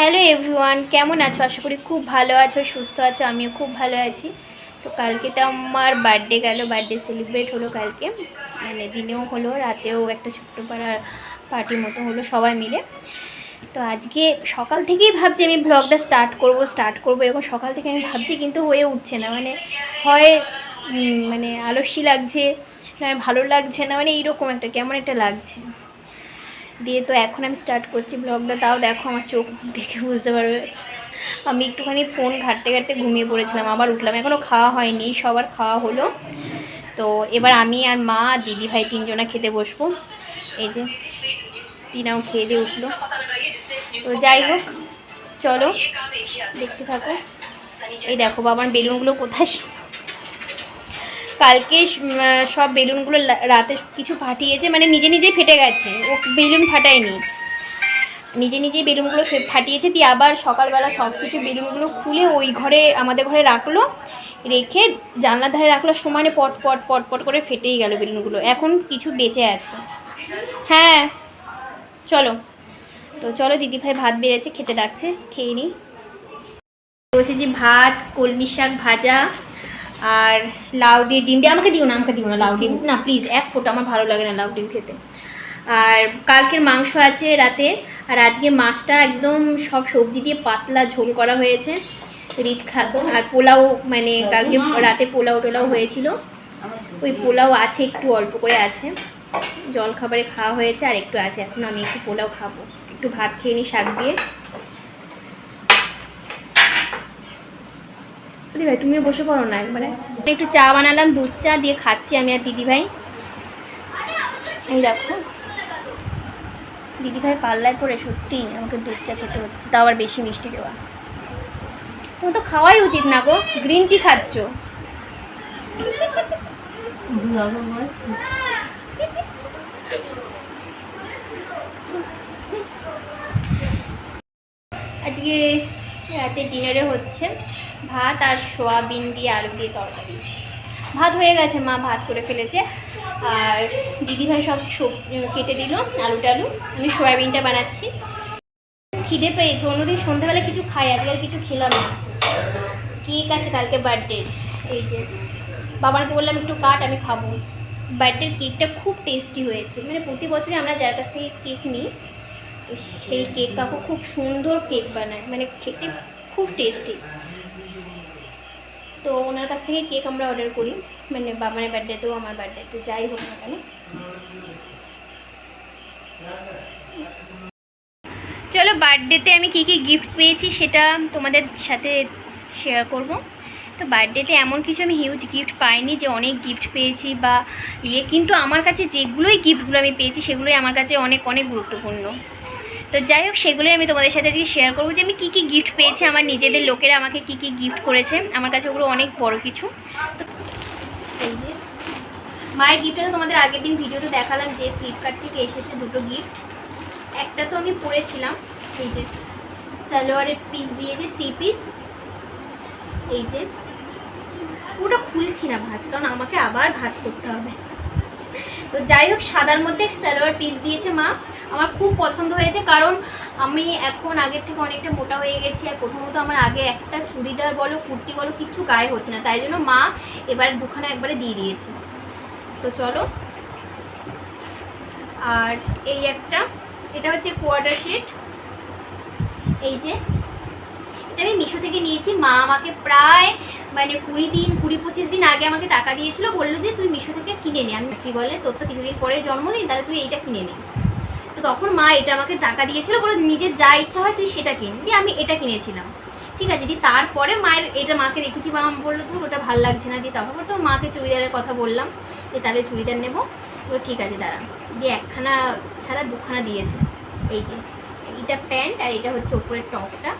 Hello everyone, কেমন আছো? আশা করি খুব ভালো আছো, সুস্থ আছো, আমিও খুব ভালো আছি। তো কালকে তো আমার বার্থডে গেল বার্থডে সেলিব্রেট হলো কালকে। মানে দিনেও হলো, রাতেও একটা ছোট্ট পাড়া পার্টির মতো হলো সবাই মিলে। তো আজকে সকাল থেকেই ভাবছি আমি ব্লগটা স্টার্ট করব স্টার্ট করব এরকম সকাল থেকে আমি ভাবছি কিন্তু হয়ে উঠছে না। মানে হয় মানে আলস্যি লাগছে ভালো লাগছে না মানে এইরকম একটা, কেমন একটা লাগছে। দিয়ে তো এখন আমি স্টার্ট করছি ব্লগটা তাও দেখো আমার চোখ দেখে বুঝতে পারবে। আমি একটুখানি ফোন ঘাটতে ঘাটতে ঘুমিয়ে পড়েছিলাম, আবার উঠলাম এখনও খাওয়া হয়নি, সবার খাওয়া হলো। তো এবার আমি আর মা, দিদি ভাই তিনজনা খেতে বসবো। এই যে, তিনাও খেয়ে দিয়ে উঠল। তো যাই হোক, চলো, দেখতে থাকো। এই দেখো, বাবার বেলুনগুলো কোথায়? কালকে সব বেলুনগুলো রাতে কিছু ফাটিয়েছে মানে নিজে নিজেই ফেটে গেছে। ও বেলুন ফাটায়নি। নিজে নিজেই বেলুনগুলো ফাটিয়েছে, দিয়ে আবার সকালবেলা সব কিছু বেলুনগুলো খুলে ওই ঘরে, আমাদের ঘরে রাখল। রেখে জানলার ধারে রাখল সমানে পট পট পট পট করে ফেটেই গেল বেলুনগুলো। এখন কিছু বেঁচে আছে। হ্যাঁ চলো। তো চলো, দিদিভাই ভাত বেড়েছে, খেতে ডাকছে, খেয়ে নিই বলছি যে ভাত, কলমি শাক ভাজা। আর লাউ দিয়ে ডিম দিয়ে, আমাকে দিও না, আমাকে দিও না লাউ ডিম। না প্লিজ এক ফোঁটা, আমার ভালো লাগে না লাউ ডিম খেতে। আর কালকের মাংস আছে রাতে, আর আজকে মাছটা একদম সব সবজি দিয়ে পাতলা ঝোল করা হয়েছে, রিচ খাদ্য। আর পোলাও মানে কালকে রাতে পোলাও টোলাও হয়েছিল। ওই পোলাও আছে, একটু অল্প করে আছে। জল খাবারে খাওয়া হয়েছে, আর একটু আছে। এখন আমি একটু পোলাও খাব। একটু ভাত খেয়ে নিই শাক দিয়ে। দিদি ভাই, তুমিও বসে পড়ো না একবারে। একটু চা বানালাম, দুধ চা দিয়ে খাচ্ছি আমি আর দিদি ভাই। এই দেখো। দিদি ভাই পাল্লায় পড়ে সত্যি আমাকে দুধ চা খেতে হচ্ছে, তাও আবার বেশি মিষ্টি দেওয়া। তোমার তো খাওয়াই উচিত না গো, গ্রিন টি খাচ্ছ। আজকে রাতে ডিনারে হচ্ছে। ভাত আর সোয়াবিন দিয়ে আলু দিয়ে তরকারি। ভাত হয়ে গেছে মা, ভাত করে ফেলেছে। আর দিদিভাই সব সবজি কেটে দিল, আলু টালু। আমি সোয়াবিনটা বানাচ্ছি। খিদে পেয়েছে, অন্যদিন সন্ধ্যাবেলা কিছু খাই আজকে আর কিছু খেলাম না। কেক আছে কালকে বার্থডে এই যে, বাবাকে বললাম, একটু কাট, আমি খাব। বার্থডের কেকটা খুব টেস্টি হয়েছে। মানে প্রতি বছরই আমরা যার কাছ থেকে কেক নিই, সেই কেক কাকু খুব সুন্দর কেক বানায়। মানে খেতে খুব টেস্টি তো ওনার কাছ থেকে কেক আমরা অর্ডার করি। মানে বাবার বার্থডেতেও আমার বার্থডে তো যাই হোক না কেন। চলো বার্থডেতে আমি কী কী গিফট পেয়েছি সেটা তোমাদের সাথে শেয়ার করব। তো বার্থডেতে এমন কিছু আমি হিউজ গিফট পাইনি যে অনেক গিফট পেয়েছি বা ইয়ে কিন্তু আমার কাছে যেগুলোই গিফটগুলো আমি পেয়েছি সেগুলোই আমার কাছে অনেক অনেক গুরুত্বপূর্ণ। তো যাই হোক, সেগুলোই আমি তোমাদের সাথে আজকে শেয়ার করব যে আমি কী কী গিফট পেয়েছি, আমার নিজেদের লোকেরা আমাকে কী কী গিফট করেছে। আমার কাছে ওগুলো অনেক বড় কিছু। তো এই যে, মায়ের গিফটটা তো তোমাদের আগের দিন ভিডিওতে দেখালাম যে ফ্লিপকার্ট থেকে এসেছে দুটো গিফট একটা তো আমি পরেছিলাম, এই যে সালোয়ারের পিস দিয়েছে থ্রি পিস এই যে, পুরোটা খুলছি না ভাজ, কারণ আমাকে আবার ভাজ করতে হবে। তো যাই হোক, সাদার মধ্যে সালোয়ার পিস দিয়েছে মা। আমার খুব পছন্দ হয়েছে কারণ আমি এখন আগের থেকে অনেকটা মোটা হয়ে গেছি আর প্রথমত আমার আগে একটা চুড়িদার বলো, কুর্তি বলো, কিচ্ছু গায়ে হচ্ছে না। তাই জন্য মা এবার দুখানা একবারে দিয়ে দিয়েছে। তো চলো। আর এই একটা, এটা হচ্ছে কোয়ার্টার সেট এই যে, এটা আমি মিশো থেকে নিয়েছি। মা আমাকে প্রায় মানে কুড়ি দিন, কুড়ি পঁচিশ দিন আগে আমাকে টাকা দিয়েছিল, বলল যে তুই মিশো থেকে কিনে নে। আমি কি বলে, তোর তো কিছুদিন পরে জন্মদিন, তাহলে তুই এইটা কিনে নে। তো তখন মা এটা আমাকে টাকা দিয়েছিল বলে নিজের যা ইচ্ছা হয় তুই সেটা কিন। দিয়ে আমি এটা কিনেছিলাম। ঠিক আছে, দিয়ে তারপরে মায়ের এটা মাকে দেখেছি মা বলল তো ওটা ভালো লাগছে না। দিয়ে তখন তো মাকে চুড়িদারের কথা বললাম, যে তাহলে চুড়িদার নেব। বলে ঠিক আছে, দাঁড়া। দিয়ে একখানা ছাড়া দুখানা দিয়েছে। এই যে এটা প্যান্ট আর এটা হচ্ছে ওপরের টপটা।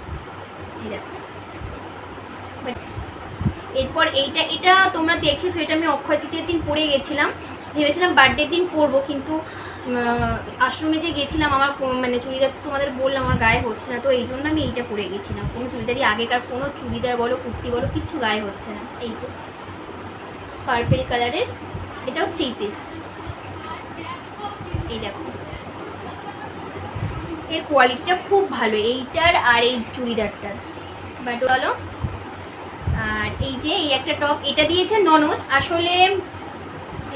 এই দেখো। এরপর এইটা, এটা তোমরা দেখেছ, এটা আমি অক্ষয় তৃতীয় দিন পরে গেছিলাম। ভেবেছিলাম বার্থডের দিন পরবো কিন্তু আশ্রমে যে গেছিলাম, আমার মানে চুড়িদার তো তোমাদের বললাম, আমার গায়ে হচ্ছে না, তো এই জন্য আমি এইটা পরে গেছিলাম। কোনো চুড়িদারই আগেকার, কোনো চুড়িদার বলো, কুর্তি বলো কিচ্ছু গায়ে হচ্ছে না। এই যে পার্পেল কালারের এটাও থ্রি পিস এই দেখো। এর কোয়ালিটিটা খুব ভালো, এইটার আর এই চুড়িদারটার। বাট বলো আর এই যে এই একটা টপ এটা দিয়েছে ননদ। আসলে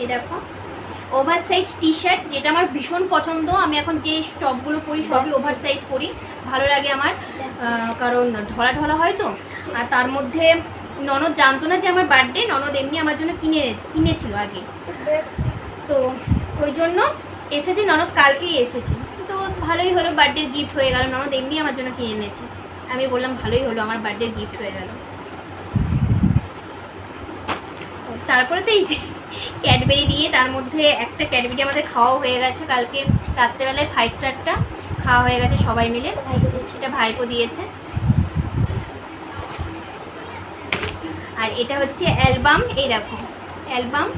এই দেখো ওভার সাইজ টি শার্ট যেটা আমার ভীষণ পছন্দ। আমি এখন যে টপগুলো পরি সবই ওভার সাইজ পরি। ভালো লাগে আমার কারণ ঢলা ঢলা হয় তো। আর তার মধ্যে ননদ জানতো না যে আমার বার্থডে ননদ এমনি আমার জন্য কিনে কিনেছিল আগে। তো ওই জন্য এসেছে ননদ কালকেই এসেছে। তো ভালোই হলো বার্থডের গিফট হয়ে গেল ননদ এমনি আমার জন্য কিনে এনেছে। আমি বললাম ভালোই হলো আমার বার্থডের গিফট হয়ে গেল। তারপরে তো এই যে ক্যাডবেরি দিয়ে তার মধ্যে একটা ক্যাডবেরি আমাদের খাওয়া হয়ে গেছে কালকে রাত্রেবেলায় ফাইভ স্টারটা খাওয়া হয়ে গেছে সবাই মিলে। সেটা ভাইপো দিয়েছে। আর এটা হচ্ছে অ্যালবাম, এই দেখো, অ্যালবাম।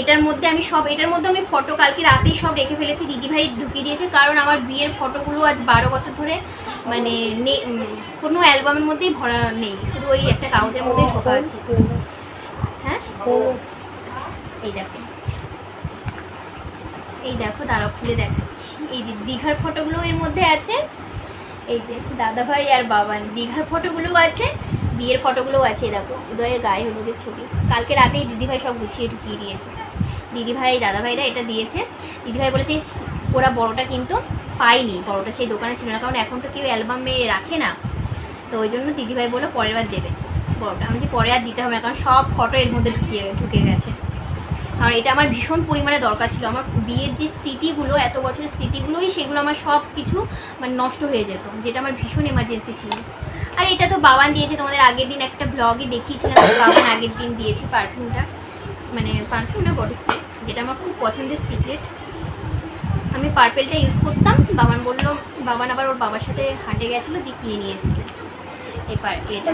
এটার মধ্যে আমি সব, এটার মধ্যে আমি ফটো কালকে রাতেই সব রেখে ফেলেছি, দিদিভাই ঢুকিয়ে দিয়েছে, কারণ আমার বিয়ের ফটোগুলো আজ বারো বছর ধরে মানে কোনো অ্যালবামের মধ্যেই ভরা নেই, শুধু ওই একটা কাগজের মধ্যেই ঢোকা আছে। এই দেখো। এই দেখো দাঁড়া খুলে দেখাচ্ছি। এই যে দীঘার ফটোগুলো এর মধ্যে আছে। এই যে দাদাভাই আর বাবান, দীঘার ফটোগুলো আছে, বিয়ের ফটোগুলোও আছে। দেখো, উদয়ের গায়ে হলুদের ছবি। কালকে রাতেই দিদিভাই সব গুছিয়ে ঢুকিয়ে দিয়েছে। দিদিভাই, দাদাভাইরা এটা দিয়েছে। দিদিভাই বলেছে, ওরা বড়টা কিন্তু পাইনি বড়টা সেই দোকানে ছিল না। কারণ এখন তো কেউ অ্যালবামে রাখে না। তো ওই জন্য দিদিভাই বলল, পরের বার দেবে। বড়টা আমি যে পরে আর দিতে হবে না, কারণ সব ফটো এর মধ্যে ঢুকিয়ে, ঢুকে গেছে। কারণ এটা আমার ভীষণ পরিমাণে দরকার ছিল। আমার বিয়ের যে স্মৃতিগুলো, এত বছরের স্মৃতিগুলোই, সেগুলো আমার সব কিছু মানে নষ্ট হয়ে যেত, যেটা আমার ভীষণ এমার্জেন্সি ছিল। আর এটা তো বাবান দিয়েছে, তোমাদের আগের দিন একটা ব্লগে দেখিয়েছিলাম বাবান আগের দিন দিয়েছে পারফিউমটা মানে পারফিউম না বডি স্প্রে যেটা আমার খুব পছন্দের সিক্রেট আমি পার্পেলটা ইউজ করতাম, বাবান বলল, বাবান আবার ওর বাবার সাথে হাঁটে গেছিল, দিয়ে কিনে নিয়ে এসছে। এবার এটা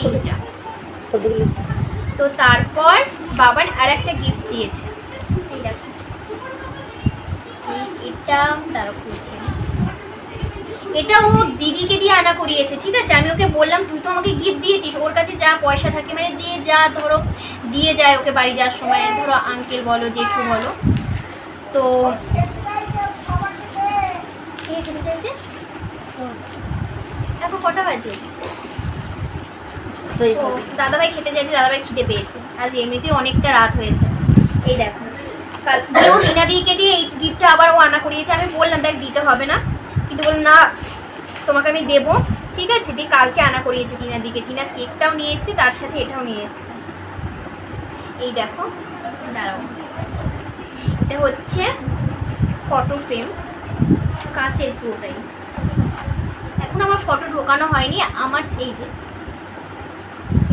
পিঙ্কটা তো তারপর বাবার আর একটা গিফট দিয়েছে এটা তারা এটা ও দিদিকে দিয়ে আনা করিয়েছে, ঠিক আছে? আমি ওকে বললাম, তুই তো আমাকে গিফট দিয়েছিস, ওর কাছে যা পয়সা থাকে মানে যে যা ধরো দিয়ে যায় ওকে বাড়ি যাওয়ার সময়, ধরো আঙ্কেল বলো, জেঠু বলো। তো এখন কটা বাজে? তো দাদাভাই খেতে চাইছে, দাদাভাই খিদে পেয়েছে। আর এমনিতেই অনেকটা রাত হয়েছে। এই দেখো। কাল দিয়েও দিকে দিয়ে এই গিফটটা আবার ও আনা করিয়েছে। আমি বললাম, দেখ, দিতে হবে না। কিন্তু বললাম না, তোমাকে আমি দেবো। ঠিক আছে, দিয়ে কালকে আনা করিয়েছে টিনা দিকে টিনা কেকটাও নিয়ে এসছে, তার সাথে এটাও নিয়ে এসছে। এই দেখো। দাঁড়াও। এটা হচ্ছে ফটো ফ্রেম কাচের পুরোটাই। এখন আমার ফটো ঢোকানো হয়নি। আমার এই যে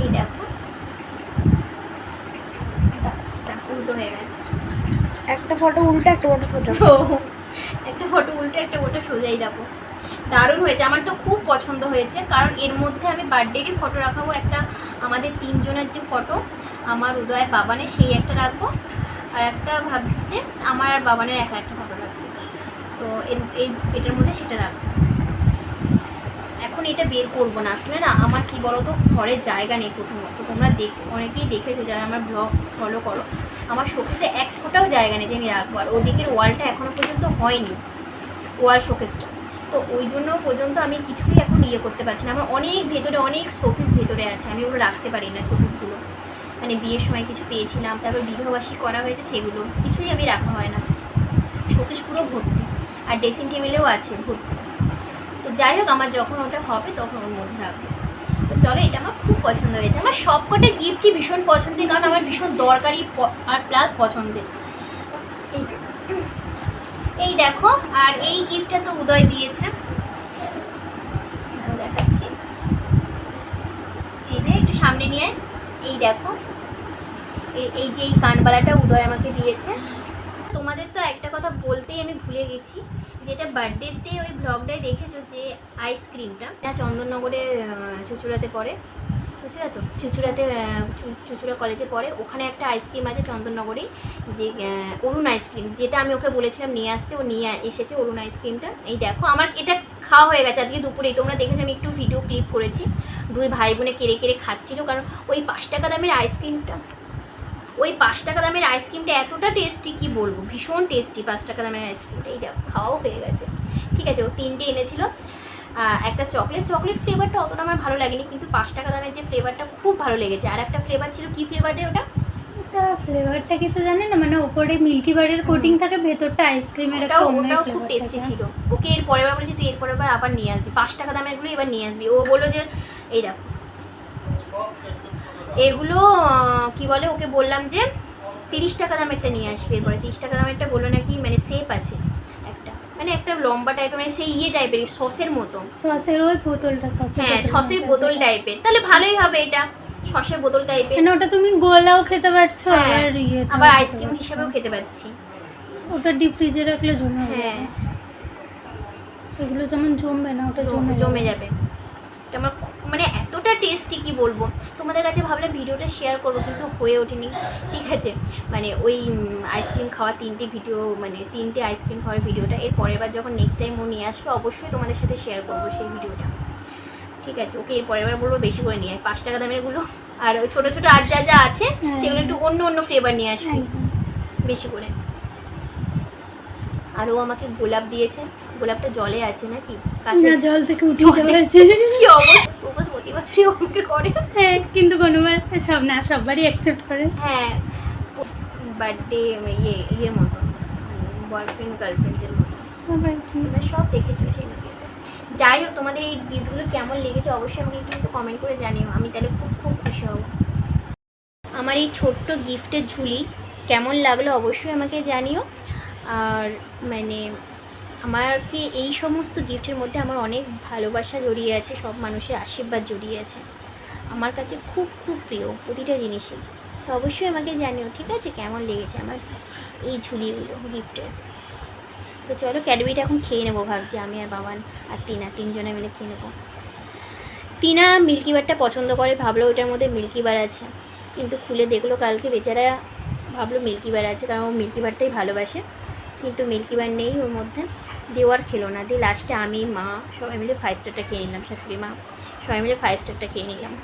এই দেখো। উল্টো হয়ে গেছে। একটা ফটো উল্টা একটা ফটো সোজা। ও, একটা ফটো উল্টো একটা ফটো সোজাই দেখো। দারুণ হয়েছে। আমার তো খুব পছন্দ হয়েছে কারণ এর মধ্যে আমি বার্থডেরই ফটো রাখাবো একটা আমাদের তিনজনের যে ফটো আমার উদয় বাবানের সেই একটা রাখব। আর একটা ভাবছি যে আমার আর বাবানের একা একটা ফটো রাখব। তো এর এই এটার মধ্যে সেটা রাখব। এখন এটা বের করব না। আসলে না, আমার কি বলো তো ঘরের জায়গা নেই প্রথমত। তোমরা দেখ, অনেকেই দেখেছ যারা আমার ব্লগ ফলো করো, আমার শোকেসে এক ফোটাও জায়গা নেই যে আমি রাখব। আর ওদিকের ওয়ালটা এখনও পর্যন্ত হয়নি ওয়াল শোকেসটা তো ওই জন্য পর্যন্ত আমি কিছুই এখন ইয়ে করতে পারছি না। আমার অনেক ভেতরে, অনেক শোকেস ভেতরে আছে। আমি ওগুলো রাখতে পারি না শোকেসগুলো মানে বিয়ের সময় কিছু পেয়েছিলাম, তারপর বিবাহবাসী করা হয়েছে সেগুলো। কিছুই আমি রাখা হয় না। শোকেস পুরো ভর্তি। আর ড্রেসিং টেবিলেও আছে ভর্তি। তো যাই হোক, আমার যখন ওটা হবে, তখন ওর মধ্যে রাখব। তো চলো, এটা আমার খুব পছন্দ হয়েছে। আমার সবকটা গিফটই ভীষণ পছন্দের, কারণ আমার ভীষণ দরকারি আর প্লাস পছন্দের। এই দেখো, আর এই গিফটটা তো উদয় দিয়েছে। দেখাচ্ছি। এই যে, একটু সামনে নিয়ে এই দেখো এই যে এই কানবালাটা উদয় আমাকে দিয়েছে। তোমাদের তো একটা কথা বলতেই আমি ভুলে গেছি। যেটা বার্থডেতে ওই ব্লগটায় দেখেছ যে আইসক্রিমটা এটা চন্দননগরে চুচুড়াতে পড়ে। চুচুড়া তো? চুচুড়াতে চুচুড়া কলেজে পড়ে। ওখানে একটা আইসক্রিম আছে চন্দননগরেই যে অরুণ আইসক্রিম যেটা আমি ওকে বলেছিলাম নিয়ে আসতে, ও নিয়ে এসেছে অরুণ আইসক্রিমটা এই দেখো, আমার এটা খাওয়া হয়ে গেছে আজকে দুপুরেই। তোমরা দেখেছ আমি একটু ভিডিও ক্লিপ করেছি। দুই ভাই বোনে কেড়ে কেড়ে খাচ্ছিল, কারণ ওই পাঁচ টাকা দামের আইসক্রিমটা ওই পাঁচ টাকা দামের আইসক্রিমটা এতটা টেস্টি কি বলব? ভীষণ টেস্টি পাঁচ টাকা দামের আইসক্রিমটা এইটা খাওয়াও হয়ে গেছে। ঠিক আছে ও তিনটে এনেছিল। একটা চকলেট চকলেট ফ্লেভারটা অতটা আমার ভালো লাগেনি কিন্তু পাঁচ টাকা দামের যে ফ্লেভারটা খুব ভালো লেগেছে। আর একটা ফ্লেভার ছিল কি ফ্লেভারটা ওটা? ফ্লেভারটা কি তো জানি না মানে উপরে মিল্কি বারের কোটিং থাকে ভেতরটা আইসক্রিমের একটা ওটাও খুব টেস্টি ছিল। ওকে এর পরের বার বলেছি তুই এর পরের বার আবার নিয়ে আসবি। পাঁচ টাকা দামেরগুলো এবার নিয়ে আসবি। ও বলল যে এই দেখো এগুলো কি বলে ওকে বললাম যে তিরিশ টাকা দামেরটা নিয়ে আসবি এরপরে। তিরিশ টাকা দামেরটা বলল নাকি মানে সেপ আছে একটা। মানে একটা লম্বা টাইপের মানে সেই ইয়ে টাইপের সসের মতো। সসের ওই বোতলটা হ্যাঁ সসের বোতল টাইপের তাহলে ভালোই হবে এটা সসের বোতল টাইপের মানে ওটা তুমি গোলাও খেতে পারছ আর আবার ইয়ে আবার আইসক্রিম হিসেবেও খেতে পাচ্ছি ওটা ডিপ ফ্রিজে রাখলে জমে যাবে। হ্যাঁ। এগুলো যেমন জমবে না ওটা জমে জমে জমে যাবে। এটা আমার মানে এতটা টেস্টি কি বলব? তোমাদের কাছে ভাবলাম ভিডিওটা শেয়ার করব কিন্তু হয়ে ওঠেনি। ঠিক আছে? মানে ওই আইসক্রিম খাওয়া তিনটে ভিডিও মানে তিনটে আইসক্রিম খাওয়ার ভিডিওটা। এর পরের বার যখন নেক্সট টাইম ও নিয়ে আসবে অবশ্যই তোমাদের সাথে শেয়ার করব সেই ভিডিওটা। ঠিক আছে? ওকে এর পরের বার বলব বেশি করে নিয়ে আয়। পাঁচ টাকা দামেরগুলো আর ওই ছোটো ছোটো আর যা যা আছে হ্যাঁ। সেগুলো একটু অন্য অন্য ফ্লেভার নিয়ে আসবে। বেশি করে। আর ও আমাকে গোলাপ দিয়েছে। গোলাপটা জলে আছে নাকি? কাছে জল থেকে জল থেকে- কি অবস্থা? প্রপোজ প্রতি বছরই করে। হ্যাঁ কিন্তু কোনোবার সব না সববারই অ্যাকসেপ্ট করে। হ্যাঁ বার্থডে ইয়ে ইয়ের মতো বয়ফ্রেন্ড গার্লফ্রেন্ডের মতো। সব দেখেছ সেই যাই হোক তোমাদের এই গিফটগুলো কেমন লেগেছে অবশ্যই আমাকে কিন্তু কমেন্ট করে জানিও। আমি তাহলে খুব খুব খুশি হব। আমার এই ছোট্ট গিফটের ঝুলি কেমন লাগল অবশ্যই আমাকে জানিও। আর মানে আমাকে এই সমস্ত গিফটের মধ্যে আমার অনেক ভালোবাসা জড়িয়ে আছে, সব মানুষের আশীর্বাদ জড়িয়ে আছে। আমার কাছে খুব খুব প্রিয় প্রতিটা জিনিসই। তো অবশ্যই আমাকে জানিও, ঠিক আছে? কেমন লেগেছে আমার এই ঝুলিগুলো গিফটের তো চলো, ক্যাডবেরিটা এখন খেয়ে নেব ভাবছি, আমি আর বাবান আর তিনা, তিনজনে মিলে খেয়ে নেব। তিনা মিল্কি বারটা পছন্দ করে, ভাবলো ওটার মধ্যে মিল্কি বার আছে। কিন্তু খুলে দেখল, কালকে বেচারা ভাবলো মিল্কি বার আছে, কারণ ও মিল্কি বারটাই ভালোবাসে। কিন্তু মিল্কি বার নেই ওর মধ্যে। দেওয়ার খেলো না। দিয়ে লাস্টে আমি, মা সবাই মিলে ফাইভ স্টারটা খেয়ে নিলাম, শাশুড়ি মা। সবাই মিলে ফাইভ স্টারটা খেয়ে নিলাম।